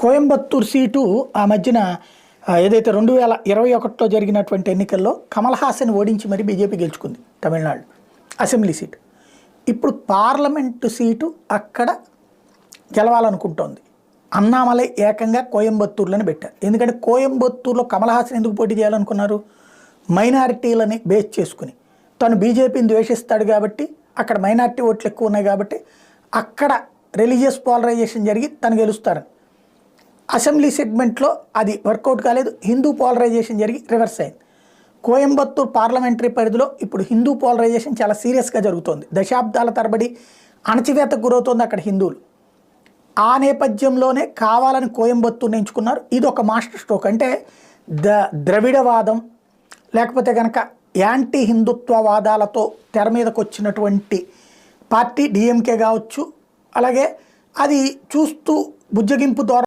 Coimbatore seat ఆ మధ్యన ఏదైతే రెండు వేల ఇరవై ఒకటిలో జరిగినటువంటి ఎన్నికల్లో కమల్ హాసన్ ఓడించి మరి బీజేపీ గెలుచుకుంది తమిళనాడు అసెంబ్లీ సీటు. ఇప్పుడు పార్లమెంటు సీటు అక్కడ గెలవాలనుకుంటోంది. అన్నామలై ఏకంగా కోయంబత్తూర్లని పెట్టారు. ఎందుకంటే కోయంబత్తూర్లో కమల్ హాసన్ ఎందుకు పోటీ చేయాలనుకున్నారు? మైనారిటీలని బేస్ చేసుకుని. తను బీజేపీని ద్వేషిస్తాడు కాబట్టి అక్కడ మైనారిటీ ఓట్లు ఎక్కువ ఉన్నాయి కాబట్టి అక్కడ రిలీజియస్ పోలరైజేషన్ జరిగి తను గెలుస్తారని. అసెంబ్లీ సెగ్మెంట్లో అది వర్కౌట్ కాలేదు. హిందూ పోలరైజేషన్ జరిగి రివర్స్ అయింది. కోయంబత్తూర్ పార్లమెంటరీ పరిధిలో ఇప్పుడు హిందూ పోలరైజేషన్ చాలా సీరియస్గా జరుగుతోంది. దశాబ్దాల తరబడి అణచివేతకు గురవుతోంది అక్కడ హిందువులు. ఆ నేపథ్యంలోనే కావాలని కోయంబత్తూరుని ఎంచుకున్నారు. ఇది ఒక మాస్టర్ స్ట్రోక్. అంటే ద ద్రవిడవాదం లేకపోతే కనుక యాంటీ హిందుత్వవాదాలతో తెర మీదకు వచ్చినటువంటి పార్టీ డిఎంకే కావచ్చు. అలాగే అది చూస్తూ బుజ్జగింపు ద్వారా